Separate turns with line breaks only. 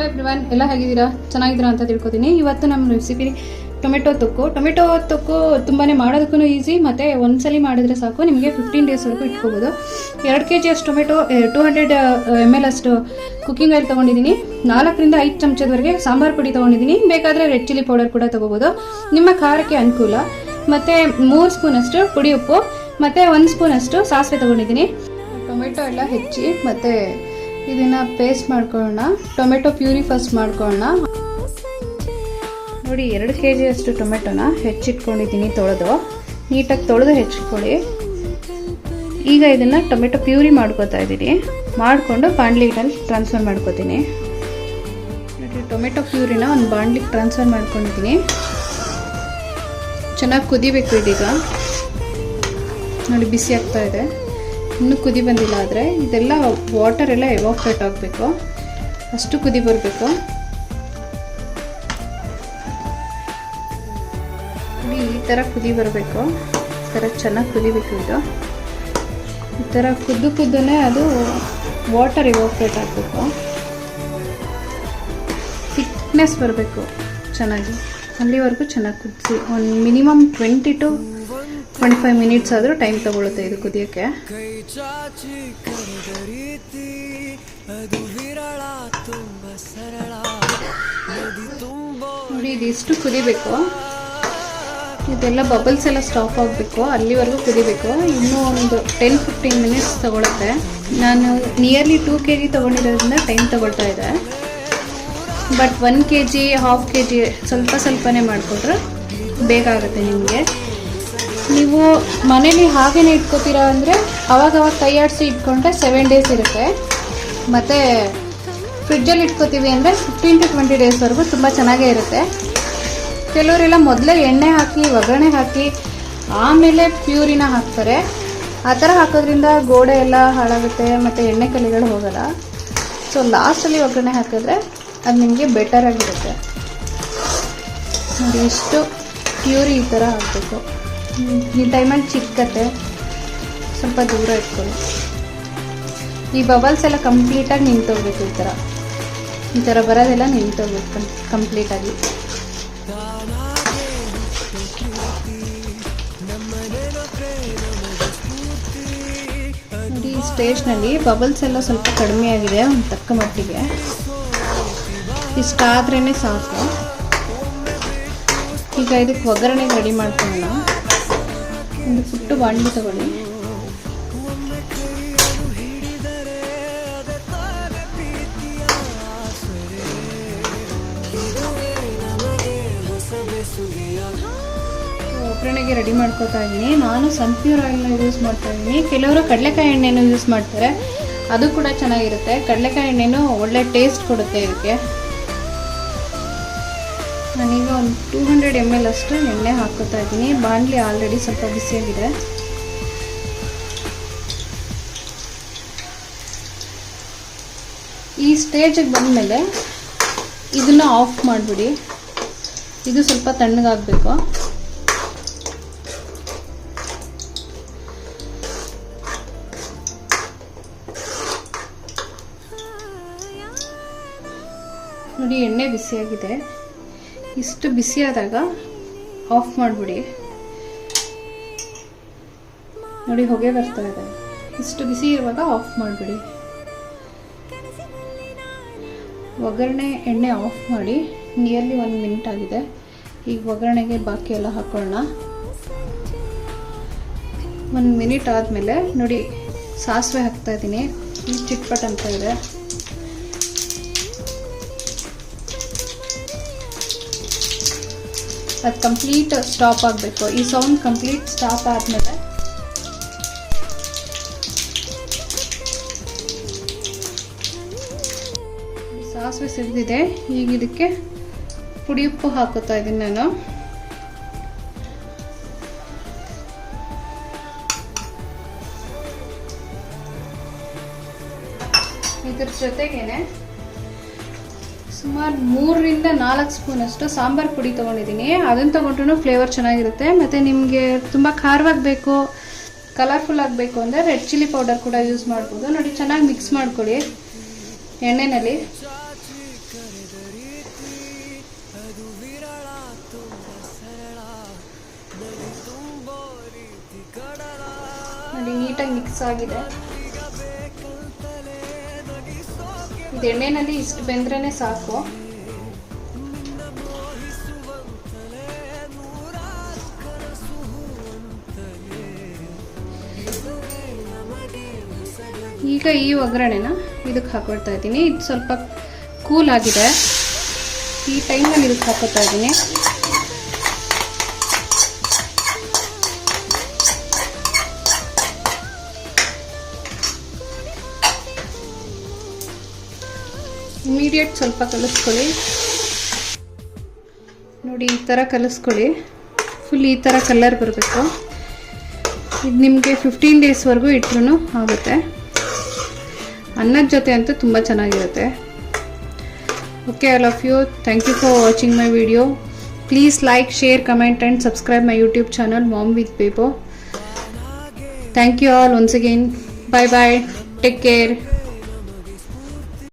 Hello ಎಲ್ಲ ಹೇಗಿದ್ದೀರಾ? ಚೆನ್ನಾಗಿದ್ದೀರಾ ಅಂತ ತಿಳ್ಕೊತೀನಿ. ಇವತ್ತು ನಮ್ಮ ರೆಸಿಪಿ ಟೊಮೆಟೊ ತೊಕ್ಕು. ಟೊಮೆಟೊ ತೊಕ್ಕು ತುಂಬಾ ಮಾಡೋದಕ್ಕೂ ಈಸಿ ಮತ್ತು ಒಂದ್ಸಲಿ ಮಾಡಿದ್ರೆ ಸಾಕು. ನಿಮಗೆ ಫಿಫ್ಟೀನ್ ಡೇಸ್ವರೆಗೂ ಇಟ್ಕೋಬೋದು. ಎರಡು ಕೆ ಜಿ ಅಷ್ಟು tomato two hundred M L ಅಷ್ಟು ಕುಕ್ಕಿಂಗ್ ಆಯಿಲ್ ತೊಗೊಂಡಿದ್ದೀನಿ. ನಾಲ್ಕರಿಂದ ಐದು ಚಮಚದವರೆಗೆ ಸಾಂಬಾರು ಪುಡಿ ತೊಗೊಂಡಿದ್ದೀನಿ. ಬೇಕಾದರೆ ರೆಡ್ ಚಿಲ್ಲಿ ಪೌಡರ್ ಕೂಡ ತೊಗೋಬೋದು. ನಿಮ್ಮ ಖಾರಕ್ಕೆ ಅನುಕೂಲ. ಮತ್ತು ಮೂರು ಸ್ಪೂನಷ್ಟು ಪುಡಿ ಉಪ್ಪು. ಮತ್ತು ಒಂದು ಸ್ಪೂನಷ್ಟು ಸಾಸಿವೆ ತೊಗೊಂಡಿದ್ದೀನಿ. ಟೊಮೆಟೊ ಎಲ್ಲ ಹೆಚ್ಚಿ, ಮತ್ತು ಇದನ್ನ ಪೇಸ್ಟ್ ಮಾಡ್ಕೊಳ್ಳೋಣ. ಟೊಮೆಟೊ ಪ್ಯೂರಿ ಫಸ್ಟ್ ಮಾಡ್ಕೊಳ್ಳೋಣ. ನೋಡಿ, ಎರಡು ಕೆ ಜಿ ಅಷ್ಟು ಟೊಮೆಟೊನ ಹೆಚ್ಚಿಟ್ಕೊಂಡಿದ್ದೀನಿ ತೊಳೆದು. ನೀಟಾಗಿ ತೊಳೆದು ಹೆಚ್ಚಿಟ್ಕೊಳ್ಳಿ. ಈಗ ಇದನ್ನು ಟೊಮೆಟೊ ಪ್ಯೂರಿ ಮಾಡ್ಕೋತಾ ಇದ್ದೀನಿ. ಮಾಡಿಕೊಂಡು ಬಾಂಡ್ಲಿಗಳಲ್ಲಿ ಟ್ರಾನ್ಸ್ಫರ್ ಮಾಡ್ಕೋತೀನಿ. ಟೊಮೆಟೊ ಪ್ಯೂರಿನ ಒಂದು ಬಾಣಲಿಗೆ ಟ್ರಾನ್ಸ್ಫರ್ ಮಾಡ್ಕೊಂಡಿದ್ದೀನಿ. ಚೆನ್ನಾಗಿ ಕುದಿಬೇಕು ಇದೀಗ. ನೋಡಿ, ಬಿಸಿ ಆಗ್ತಾ ಇದೆ. ಇನ್ನೂ ಕುದಿ ಬಂದಿಲ್ಲ ಆದರೆ ಇದೆಲ್ಲ ವಾಟರ್ ಎಲ್ಲ ಎವಾಪ್ರೇಟ್ ಆಗಬೇಕು. ಅಷ್ಟು ಕುದಿ ಬರಬೇಕು. ಈ ಥರ ಕುದಿ ಬರಬೇಕು. ಈ ಥರ ಚೆನ್ನಾಗಿ ಕುದಿಬೇಕು ಇದು. ಈ ಥರ ಕುದ್ದು ಕುದ್ದನೇ ಅದು ವಾಟರ್ ಇವಾಪ್ರೇಟ್ ಆಗಬೇಕು. ಥಿಕ್ನೆಸ್ ಬರಬೇಕು ಚೆನ್ನಾಗಿ. ಅಲ್ಲಿವರೆಗೂ ಚೆನ್ನಾಗಿ ಕುದಿಸಿ, ಒಂದು minimum twenty to twenty five minutes ಆದರೂ ಟೈಮ್ ತಗೊಳುತ್ತೆ ಇದು ಕುದಿಯೋಕ್ಕೆ. ನೋಡಿ, ಇದಿಷ್ಟು ಕುದಿಬೇಕು. ಇದೆಲ್ಲ ಬಬಲ್ಸ್ ಎಲ್ಲ ಸ್ಟಾಪ್ ಆಗಬೇಕು. ಅಲ್ಲಿವರೆಗೂ ಕುದಿಬೇಕು. ಇನ್ನೂ ಒಂದು ಟೆನ್ ಫಿಫ್ಟೀನ್ ಮಿನಿಟ್ಸ್ ತಗೊಳುತ್ತೆ. ನಾನು ನಿಯರ್ಲಿ ಟೂ ಕೆ ಜಿ ತೊಗೊಂಡಿರೋದ್ರಿಂದ ಟೈಮ್ ತಗೊಳ್ತಾ ಇದೆ. But one K G half K G ಸ್ವಲ್ಪ ಸ್ವಲ್ಪನೇ ಮಾಡಿಕೊಟ್ರೆ ಬೇಗ ಆಗುತ್ತೆ ನಿಮಗೆ. ನೀವು ಮನೇಲಿ ಹಾಗೇನೆ ಇಟ್ಕೋತೀರಾ ಅಂದರೆ ಅವಾಗ ಅವಾಗ ಕೈಯಾಡಿಸಿ ಇಟ್ಕೊಂಡ್ರೆ ಸೆವೆನ್ ಡೇಸ್ ಇರುತ್ತೆ. ಮತ್ತು ಫ್ರಿಡ್ಜಲ್ಲಿ ಇಟ್ಕೋತೀವಿ ಅಂದರೆ ಫಿಫ್ಟೀನ್ ಟು ಟ್ವೆಂಟಿ ಡೇಸ್ವರೆಗೂ ತುಂಬ ಚೆನ್ನಾಗೇ ಇರುತ್ತೆ. ಕೆಲವರೆಲ್ಲ ಮೊದಲೇ ಎಣ್ಣೆ ಹಾಕಿ, ಒಗ್ಗರಣೆ ಹಾಕಿ, ಆಮೇಲೆ ಪ್ಯೂರಿನ ಹಾಕ್ತಾರೆ. ಆ ಥರ ಹಾಕೋದ್ರಿಂದ ಗೋಡೆ ಎಲ್ಲ ಹಾಳಾಗುತ್ತೆ, ಮತ್ತು ಎಣ್ಣೆ ಕಲಿಗಳು ಹೋಗಲ್ಲ. ಸೊ ಲಾಸ್ಟಲ್ಲಿ ಒಗ್ಗರಣೆ ಹಾಕಿದ್ರೆ ಅದು ನಿಮಗೆ ಬೆಟರ್ ಆಗಿರುತ್ತೆ. ನೋಡಿ, ಇಷ್ಟು ಪ್ಯೂರಿ ಈ ಥರ ಹಾಕಬೇಕು. ಈ ಟೈಮಲ್ಲಿ ಚಿಕ್ಕತ್ತೆ. ಸ್ವಲ್ಪ ದೂರ ಇಟ್ಕೊಳ್ಳಿ. ಈ ಬಬಲ್ಸ್ ಎಲ್ಲ ಕಂಪ್ಲೀಟಾಗಿ ನಿಂತೋಗ್ಬೇಕು ಈ ಥರ ಈ ಥರ ಬರೋದೆಲ್ಲ ನಿಂತೋಗ್ಬೇಕು ಕಂಪ್ಲೀಟಾಗಿ ಈ ಸ್ಟೇಜ್ನಲ್ಲಿ ಬಬಲ್ಸ್ ಎಲ್ಲ ಸ್ವಲ್ಪ ಕಡಿಮೆ ಆಗಿದೆ ಒಂದು ತಕ್ಕ ಮಟ್ಟಿಗೆ. ಇಷ್ಟಾದ್ರೇ ಸಾಕು. ಈಗ ಇದಕ್ಕೆ ಒಗ್ಗರಣೆ ರೆಡಿ ಮಾಡ್ಕೊಳ್ಳೋಣ. ಒಂದು ಪುಟ್ಟು ಬಾಣಲಿ ತಗೊಳ್ಳಿ. ಒಗ್ಗರಣೆಗೆ ರೆಡಿ ಮಾಡ್ಕೊತಾ ಇದ್ದೀನಿ. ನಾನು ಸನ್ಫ್ಯೂರ್ ಆಯಿಲ್ನ ಯೂಸ್ ಮಾಡ್ತಾ ಇದ್ದೀನಿ. ಕೆಲವರು ಕಡಲೆಕಾಯಿ ಎಣ್ಣೆನೂ ಯೂಸ್ ಮಾಡ್ತಾರೆ. ಅದು ಕೂಡ ಚೆನ್ನಾಗಿರುತ್ತೆ. ಕಡಲೆಕಾಯಿ ಎಣ್ಣೆನೂ ಒಳ್ಳೆ ಟೇಸ್ಟ್ ಕೊಡುತ್ತೆ ಇದಕ್ಕೆ. ನಾನೀಗ ಒಂದು ಟೂ ಹಂಡ್ರೆಡ್ ಎಂ ಎಲ್ ಅಷ್ಟು ಎಣ್ಣೆ ಹಾಕೋತಾ ಇದ್ದೀನಿ. ಬಾಣಲಿ ಆಲ್ರೆಡಿ ಸ್ವಲ್ಪ ಬಿಸಿಯಾಗಿದೆ ಈ ಸ್ಟೇಜಿಗೆ ಬಂದಮೇಲೆ ಇದನ್ನು ಆಫ್ ಮಾಡಿಬಿಡಿ. ಇದು ಸ್ವಲ್ಪ ತಣ್ಣಗಾಗಬೇಕು. ನೋಡಿ, ಎಣ್ಣೆ ಬಿಸಿಯಾಗಿದೆ. ಇಷ್ಟು ಬಿಸಿಯಾದಾಗ ಆಫ್ ಮಾಡಿಬಿಡಿ. ನೋಡಿ ಹೊಗೆ ಬರ್ತಾ ಇದೆ. ಇಷ್ಟು ಬಿಸಿ ಇರುವಾಗ ಆಫ್ ಮಾಡಿಬಿಡಿ. ಒಗ್ಗರಣೆ ಎಣ್ಣೆ ಆಫ್ ಮಾಡಿ ನಿಯರ್ಲಿ ಒಂದು ಮಿನಿಟ್ ಆಗಿದೆ. ಈಗ ಒಗ್ಗರಣೆಗೆ ಬಾಕಿ ಎಲ್ಲ ಹಾಕೊಳ್ಳೋಣ. ಒಂದು ಮಿನಿಟ್ ಆದಮೇಲೆ ನೋಡಿ ಸಾಸಿವೆ ಹಾಕ್ತಾ ಇದ್ದೀನಿ. ಚಿಟ್ಪಟ್ ಅಂತ ಇದೆ. ಅದು ಕಂಪ್ಲೀಟ್ ಸ್ಟಾಪ್ ಆಗಬೇಕು. ಈ ಸೌಂಡ್ ಕಂಪ್ಲೀಟ್ ಸ್ಟಾಪ್ ಆದಮೇಲೆ ಸಾಸಿವೆ ಸಿಡಿದಿದೆ ಈಗ ಇದಕ್ಕೆ ಪುಡಿ ಉಪ್ಪು ಹಾಕುತ್ತಾ ಇದ್ದೀನಿ ನಾನು. ಇದ್ರ ಜೊತೆಗೇನೆ ಸುಮಾರು ಮೂರರಿಂದ ನಾಲ್ಕು ಸ್ಪೂನಷ್ಟು ಸಾಂಬಾರು ಪುಡಿ ತೊಗೊಂಡಿದ್ದೀನಿ. ಅದನ್ನು ತೊಗೊಂಡ್ರೂ ಫ್ಲೇವರ್ ಚೆನ್ನಾಗಿರುತ್ತೆ. ಮತ್ತು ನಿಮಗೆ ತುಂಬ ಖಾರವಾಗಿ ಬೇಕು ಕಲರ್ಫುಲ್ ಆಗಬೇಕು ಅಂದರೆ ರೆಡ್ ಚಿಲ್ಲಿ ಪೌಡರ್ ಕೂಡ ಯೂಸ್ ಮಾಡ್ಬೋದು. ನೋಡಿ, ಚೆನ್ನಾಗಿ ಮಿಕ್ಸ್ ಮಾಡ್ಕೊಳ್ಳಿ ಎಣ್ಣೆನಲ್ಲಿ. ನೋಡಿ, ನೀಟಾಗಿ ಮಿಕ್ಸ್ ಆಗಿದೆ. ಇದು ಎಣ್ಣೆನಲ್ಲಿ ಇಷ್ಟು ಬೆಂದ್ರೇ ಸಾಕು. ಈಗ ಈ ಒಗ್ಗರಣೆನ ಇದಕ್ಕೆ ಹಾಕೊಳ್ತಾ ಇದ್ದೀನಿ. ಇದು ಸ್ವಲ್ಪ ಕೂಲ್ ಆಗಿದೆ. ಈ ಟೈಮಲ್ಲಿ ಇದಕ್ಕೆ ಹಾಕೋತಾ ಇದ್ದೀನಿ. ಇಮಿಡಿಯೇಟ್ ಸ್ವಲ್ಪ ಕಲಿಸ್ಕೊಳ್ಳಿ. ನೋಡಿ, ಈ ಥರ ಕಲಿಸ್ಕೊಳ್ಳಿ. ಫುಲ್ ಈ ಥರ ಕಲರ್ ಬರಬೇಕು. ಇದು ನಿಮಗೆ ಫಿಫ್ಟೀನ್ ಡೇಸ್ವರೆಗೂ ಇಟ್ರೂ ಆಗುತ್ತೆ. ಅನ್ನದ ಜೊತೆ ಅಂತೂ ತುಂಬ ಚೆನ್ನಾಗಿರುತ್ತೆ. Okay I love you thank you for watching my video please like share comment and subscribe my YouTube channel mom with Pepo thank you all once again bye bye take care